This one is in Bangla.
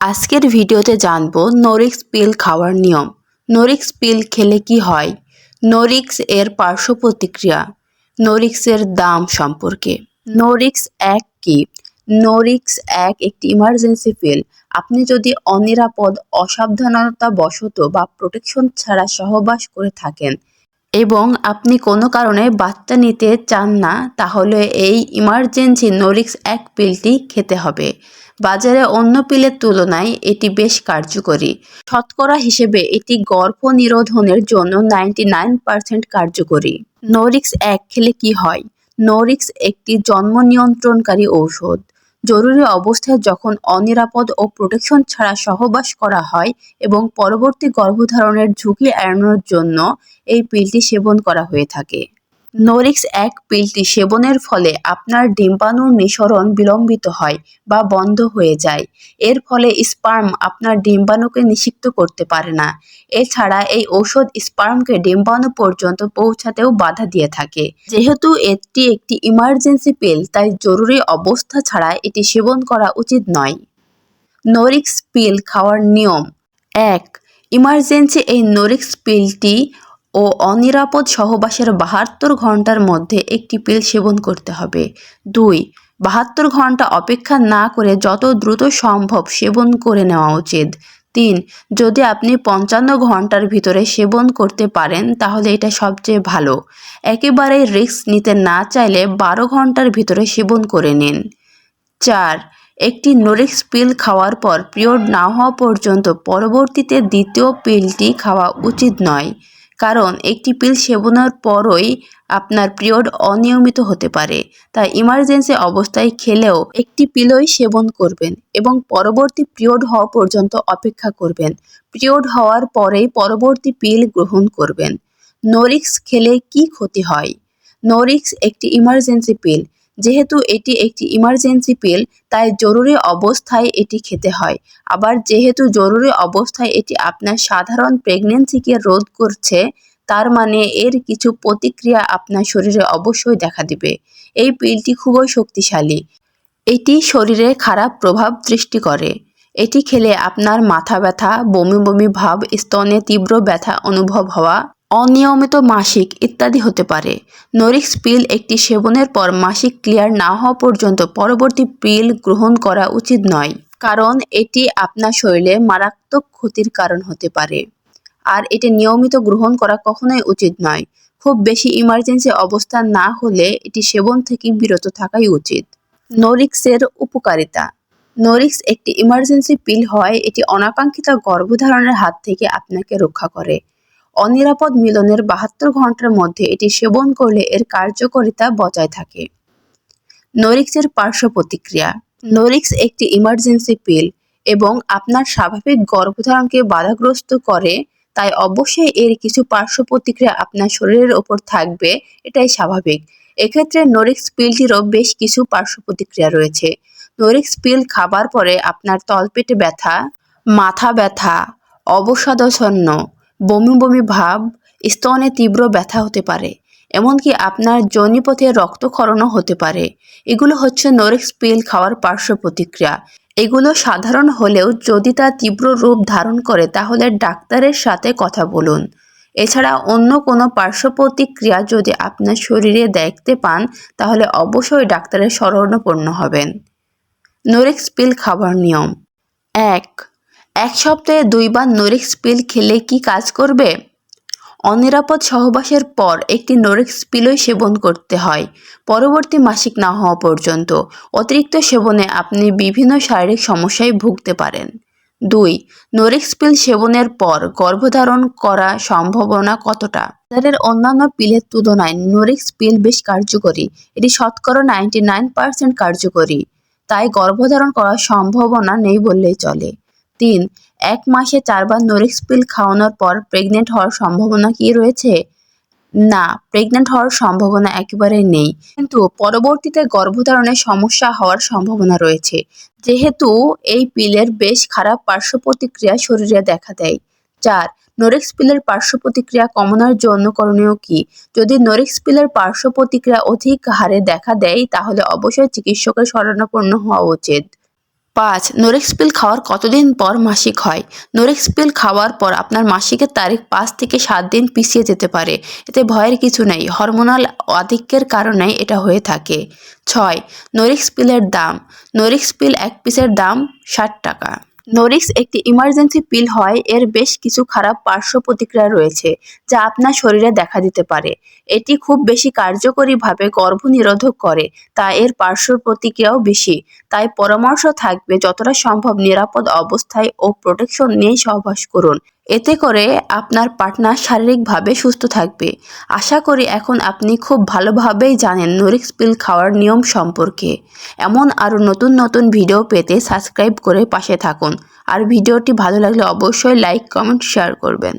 আজকের ভিডিওতে জানব নোরিক্স পিল খাওয়ার নিয়ম। নোরিক্স পিল খেলে কি হয়? নোরিক্স এর পার্শ্ব প্রতিক্রিয়া। নোরিক্সের দাম সম্পর্কে। নোরিক্স এক কি? নোরিক্স এক একটি ইমার্জেন্সি পিল আপনি যদি অনিরাপদ অসাবধানতা বশত বা প্রোটেকশন ছাড়া সহবাস করে থাকেন এবং আপনি কোনো কারণে বাচ্চা নিতে চান না, তাহলে এই ইমার্জেন্সি নোরিক্স এক পিলটি খেতে হবে। বাজারে অন্য পিলের তুলনায় এটি বেশ কার্যকরী। শতকরা হিসেবে এটি গর্ভ নিরোধনের জন্য নাইনটি নাইন পার্সেন্ট কার্যকরী। নোরিক্স এক খেলে কি হয়? নোরিক্স একটি জন্ম নিয়ন্ত্রণকারী ঔষধ। জরুরি অবস্থায় যখন অনিরাপদ ও প্রোটেকশন ছাড়া সহবাস করা হয় এবং পরবর্তী গর্ভধারণের ঝুঁকি এড়ানোর জন্য এই পিলটি সেবন করা হয়ে থাকে। নোরিক্স এক পিলটি সেবনের ফলে আপনার ডিম্বাণুর নিঃসরণ বিলম্বিত হয় বা বন্ধ হয়ে যায়। এর ফলে স্পার্ম আপনার ডিম্বাণুকে নিষিক্ত করতে পারে না। এছাড়া এই ঔষধ স্পার্মকে ডিম্বাণু পর্যন্ত পৌঁছাতেও বাধা দিয়ে থাকে। যেহেতু এটি একটি ইমার্জেন্সি পিল, তাই জরুরি অবস্থা ছাড়া এটি সেবন করা উচিত নয়। নোরিক্স পিল খাওয়ার নিয়ম। এক, ইমার্জেন্সি এই নোরিক্স পিলটি ও অনিরাপদ সহবাসের বাহাত্তর ঘণ্টার মধ্যে একটি পিল সেবন করতে হবে। দুই, বাহাত্তর ঘণ্টা অপেক্ষা না করে যত দ্রুত সম্ভব সেবন করে নেওয়া উচিত। তিন, যদি আপনি পঞ্চান্ন ঘণ্টার ভিতরে সেবন করতে পারেন, তাহলে এটা সবচেয়ে ভালো। একেবারেই রিস্ক নিতে না চাইলে বারো ঘণ্টার ভিতরে সেবন করে নিন। চার, একটি নোরিক্স পিল খাওয়ার পর পিরিয়ড না হওয়া পর্যন্ত পরবর্তীতে দ্বিতীয় পিলটি খাওয়া উচিত নয়। কারণ একটি পিল সেবনের পরই আপনার পিরিয়ড অনিয়মিত হতে পারে। তাই ইমার্জেন্সি অবস্থায় খেলেও একটি পিলই সেবন করবেন এবং পরবর্তী পিরিয়ড হওয়া পর্যন্ত অপেক্ষা করবেন। পিরিয়ড হওয়ার পরেই পরবর্তী পিল গ্রহণ করবেন। নোরিক্স খেলে কি ক্ষতি হয়? নোরিক্স একটি ইমার্জেন্সি পিল। যেহেতু এটি একটি ইমার্জেন্সি পিল তাই জরুরি অবস্থায় এটি খেতে হয়। আবার যেহেতু জরুরি অবস্থায় এটি আপনার সাধারণ প্রেগনেন্সিকে রোধ করছে, তার মানে এর কিছু প্রতিক্রিয়া আপনার শরীরে অবশ্যই দেখা দিবে। এই পিলটি খুবই শক্তিশালী। এটি শরীরে খারাপ প্রভাব সৃষ্টি করে। এটি খেলে আপনার মাথা ব্যথা, বমি বমি ভাব, স্তনে তীব্র ব্যথা অনুভব হওয়া অনিয়মিত মাসিক ইত্যাদি হতে পারে। নোরিক্স পিল একটি সেবনের পর মাসিক ক্লিয়ার না হওয়া পর্যন্ত পরবর্তী পিল গ্রহণ করা উচিত নয়, কারণ এটি আপনার শরীরে মারাত্মক ক্ষতির কারণ হতে পারে। আর এটি নিয়মিত গ্রহণ করা কখনোই উচিত নয়। খুব বেশি ইমার্জেন্সি অবস্থা না হলে এটি সেবন থেকে বিরত থাকাই উচিত। নোরিক্সের উপকারিতা। নোরিক্স একটি ইমার্জেন্সি পিল হয়, এটি অনাকাঙ্ক্ষিত গর্ভধারণের হাত থেকে আপনাকে রক্ষা করে। অনিরাপদ মিলনের বাহাত্তর ঘণ্টার মধ্যে এটি সেবন করলে এর কার্যকারিতা বজায় থাকে। নোরিক্সের পার্শ্ব প্রতিক্রিয়া। নোরিক্স একটি ইমার্জেন্সি পিল এবং আপনার স্বাভাবিক গর্ভধারণকে বাধাগ্রস্ত করে, তাই অবশ্যই এর কিছু পার্শ্ব প্রতিক্রিয়া আপনার শরীরের ওপর থাকবে, এটাই স্বাভাবিক। এক্ষেত্রে নোরিক্স পিলটিরও বেশ কিছু পার্শ্ব প্রতিক্রিয়া রয়েছে। নোরিক্স পিল খাবার পরে আপনার তলপেটে ব্যথা, মাথা ব্যথা অবসাদছন্ন বমি বমি ভাব, স্তনে তীব্র ব্যথা হতে পারে, এমনকি আপনার যোনিপথে রক্তক্ষরণও হতে পারে। এগুলো হচ্ছে নোরিক্স পিল খাওয়ার পার্শ্ব প্রতিক্রিয়া। এগুলো সাধারণ হলেও যদি তা তীব্র রূপ ধারণ করে, তাহলে ডাক্তারের সাথে কথা বলুন। এছাড়া অন্য কোনো পার্শ্ব প্রতিক্রিয়া যদি আপনার শরীরে দেখতে পান, তাহলে অবশ্যই ডাক্তারের শরণাপন্ন হবেন। নোরিক্স পিল খাবার নিয়ম। এক এক সপ্তাহে দুইবার নোরিক্স পিল খেলে কি কাজ করবে? অনিরাপদ সহবাসের পর একটি নোরিক্স পিলই সেবন করতে হয়। পরবর্তী মাসিক না হওয়া পর্যন্ত অতিরিক্ত সেবনে আপনি বিভিন্ন শারীরিক সমস্যায় ভুগতে পারেন। দুই নোরিক্স পিল সেবনের পর গর্ভধারণ করা সম্ভাবনা কতটা? বাজারের অন্যান্য পিলের তুলনায় নোরিক্স পিল বেশ কার্যকরী। এটি শতকরা নাইনটি নাইন পার্সেন্ট কার্যকরী। তাই গর্ভধারণ করার সম্ভাবনা নেই বললেই চলে। তিন, এক মাসে চারবার নোরিক্স পিল খাওয়ানোর পর প্রেগনেন্ট হওয়ার সম্ভাবনা কি রয়েছে? না, প্রেগনেন্ট হওয়ার সম্ভাবনা একেবারেই নেই। কিন্তু পরবর্তীতে গর্ভধারণের সমস্যা হওয়ার সম্ভাবনা রয়েছে। যেহেতু এই পিলের বেশ খারাপ পার্শ্ব প্রতিক্রিয়া শরীরে দেখা দেয়। চার নোরিক্স পিলের পার্শ্ব প্রতিক্রিয়া কমানোর জন্য করণীয় কি? যদি নোরিক্স পিলের পার্শ্ব প্রতিক্রিয়া অধিক হারে দেখা দেয়, তাহলে অবশ্যই চিকিৎসকের শরণাপন্ন হওয়া উচিত। পাঁচ নোরেক্স পিল খাওয়ার কতদিন পর মাসিক হয়? নোরেক্স পিল খাওয়ার পর আপনার মাসিকের তারিখ পাঁচ থেকে সাত দিন পিছিয়ে যেতে পারে। এতে ভয়ের কিছু নেই। হরমোনাল আধিক্যের কারণে এটা হয়ে থাকে। ছয় নোরিক্স পিলের দাম। নোরিক্স পিল এক পিসের দাম ষাট টাকা। নোরিক্স একটি ইমার্জেন্সি পিল হয়, এর বেশ কিছু খারাপ পার্শ্ব প্রতিক্রিয়া রয়েছে, যা আপনার শরীরে দেখা দিতে পারে। এটি খুব বেশি কার্যকরীভাবে গর্ভ নিরোধক করে তা এর পার্শ্ব প্রতিক্রিয়াও বেশি। তাই পরামর্শ থাকবে, যতটা সম্ভব নিরাপদ অবস্থায় ও প্রোটেকশন নিয়ে সহবাস করুন। এতে করে আপনার পার্টনার শারীরিকভাবে সুস্থ থাকবে। আশা করি এখন আপনি খুব ভালোভাবেই জানেন নোরিক্স পিল খাওয়ার নিয়ম সম্পর্কে। এমন আরও নতুন নতুন ভিডিও পেতে সাবস্ক্রাইব করে পাশে থাকুন। আর ভিডিওটি ভালো লাগলে অবশ্যই লাইক কমেন্ট শেয়ার করবেন।